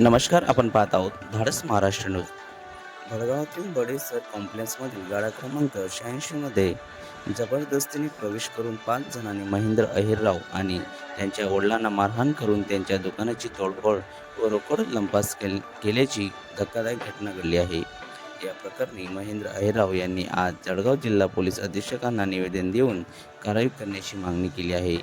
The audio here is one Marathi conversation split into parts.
नमस्कार आपण पाहत आहोत धाडस महाराष्ट्र न्यूज. भडगावातील बडेसर कॉम्प्लेक्समधील गाडा क्रमांक शहाऐंशीमध्ये जबरदस्तीने प्रवेश करून पाच जणांनी महेंद्र अहिरराव आणि त्यांच्या वडिलांना मारहाण करून त्यांच्या दुकानाची तोडफोड व रोकड लंपास केल केल्याची धक्कादायक घटना घडली आहे. या प्रकरणी महेंद्र अहिरराव यांनी आज जळगाव जिल्हा पोलीस अधीक्षकांना निवेदन देऊन कारवाई करण्याची मागणी केली आहे.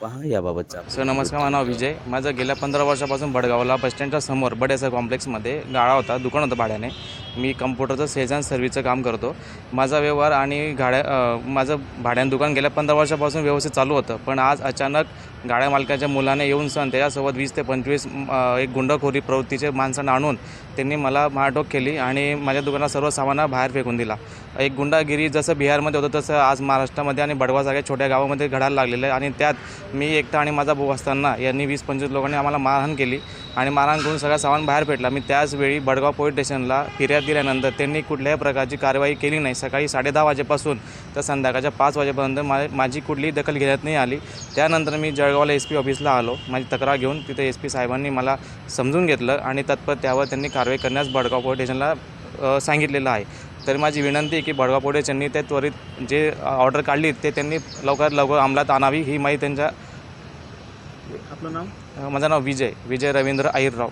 पहा याबाबतचा सर नमस्कार माझं नाव विजय. माझं गेल्या पंधरा वर्षापासून भडगावला बसस्टँडच्या समोर बडेसर कॉम्प्लेक्समध्ये गाळा होता दुकान होतं भाड्याने. मी कम्प्युटरचं सेल्स अँड सर्व्हिसचं काम करतो. माझा व्यवहार आणि गाड्या माझं भाड्यानं दुकान गेल्या पंधरा वर्षापासून व्यवस्थित चालू होतं. पण आज अचानक गाड्या मालकाच्या मुलाने येऊन सण त्याच्यासोबत वीस ते पंचवीस एक गुंडखोरी प्रवृत्तीचे माणसांना आणून त्यांनी मला मारटोक केली आणि माझ्या दुकानात सर्व सामान बाहेर फेकून दिला. एक गुंडागिरी जसं बिहारमध्ये होतं तसं आज महाराष्ट्रामध्ये आणि बडवासारख्या छोट्या गावामध्ये घडायला लागलेलं आहे. आणि त्यात मी एकटा आणि माझा भाऊ असताना यांनी वीस पंचवीस लोकांनी आम्हाला मारहाण केली आणि मारहाण करून सगळा सामान बाहेर फेटला मी त्याच वेळी बडगाव पोलीस स्टेशनला फिर्याद दिल्यानंतर त्यांनी कुठल्याही प्रकारची कारवाई केली नाही. सकाळी साडेदहा वाजेपासून तर संध्याकाळच्या पाच वाजेपर्यंत मा माझी कुठलीही दखल घेण्यात नाही आली. त्यानंतर मी जळगावला एस पी ऑफिसला आलो. माझी तक्रार घेऊन तिथे एस पी साहेबांनी मला समजून घेतलं आणि तत्पर त्यावर त्यांनी कारवाई करण्यास बडगाव पोलीस स्टेशनला सांगितलेलं आहे. तर माझी विनंती आहे की पोलीस स्टेशननी ते त्वरित जे ऑर्डर काढली ते त्यांनी लवकरात लवकर अंमलात आणावी ही माहिती त्यांच्या आपलं नाव? माझं नाव विजय विजय रवींद्र अहिरराव.